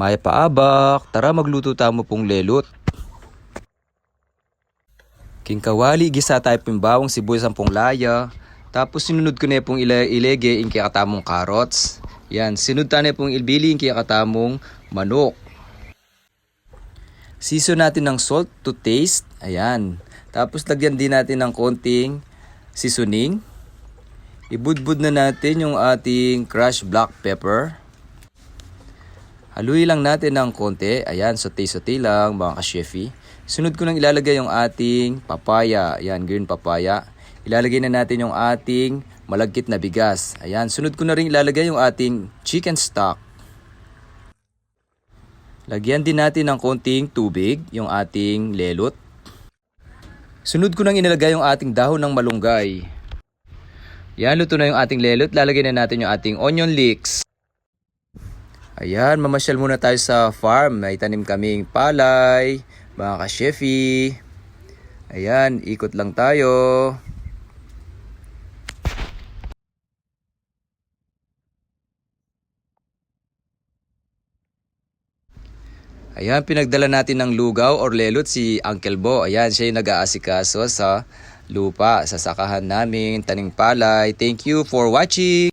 Maya paabak, tara magluto tamo pong lelot. Kingkawali, gisa tayo pong bawang sibuyas ang pong laya. Tapos sinunod ko na pong ila ilege in kaya katamong carrots. Yan, sinunod na pong ilbili in kaya katamong manok. Season natin ng salt to taste. Ayan. Tapos lagyan din natin ng konting seasoning. Ibudbud na natin yung ating crushed black pepper. Haluin lang natin ng konti. Ayan, sote-sote lang mga ka-chefy. Sunod ko nang ilalagay yung ating papaya. Ayan, green papaya. Ilalagay na natin yung ating malagkit na bigas. Ayan, sunod ko na rin ilalagay yung ating chicken stock. Lagyan din natin ng konting tubig yung ating lelot. Sunod ko nang inilagay yung ating dahon ng malunggay. Yan, luto na yung ating lelot. Lalagay na natin yung ating onion leeks. Ayan, mamasyal muna tayo sa farm. May tanim kaming palay, mga ka-chefy. Ayan, ikot lang tayo. Ayan, pinagdala natin ng lugaw or lelot si Uncle Bo. Ayan, siya yung nag-aasikaso sa lupa, sa sakahan namin, taning palay. Thank you for watching!